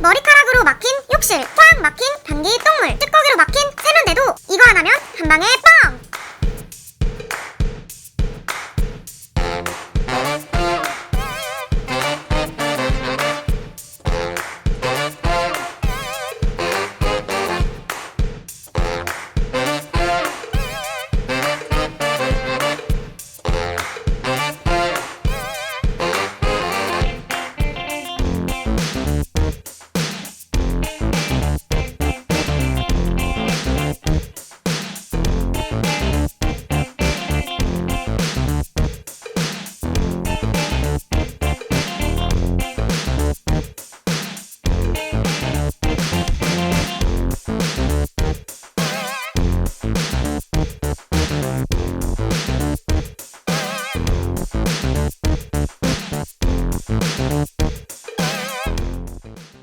머리카락으로 막힌 욕실, 꽉 막힌 변기 똥물, 찌꺼기로 막힌 세면대도 이거 하나면 한 방에 뻥!